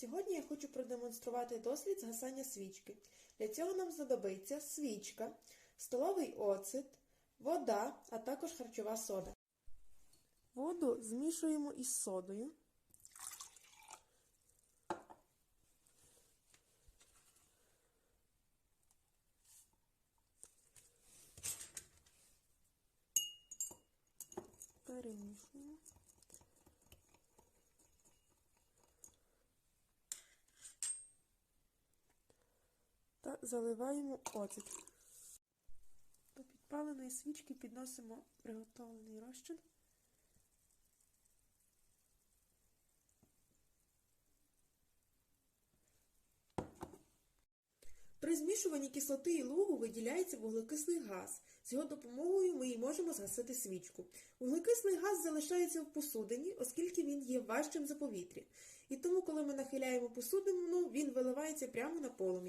Сьогодні я хочу продемонструвати дослід згасання свічки. Для цього нам знадобиться свічка, столовий оцет, вода, а також харчова сода. Воду змішуємо із содою. Перемішуємо. Заливаємо оцет. До підпаленої свічки підносимо приготовлений розчин. При змішуванні кислоти і лугу виділяється вуглекислий газ. З його допомогою ми і можемо згасити свічку. Вуглекислий газ залишається в посудині, оскільки він є важчим за повітря. І тому, коли ми нахиляємо посудину, він виливається прямо на полум'я.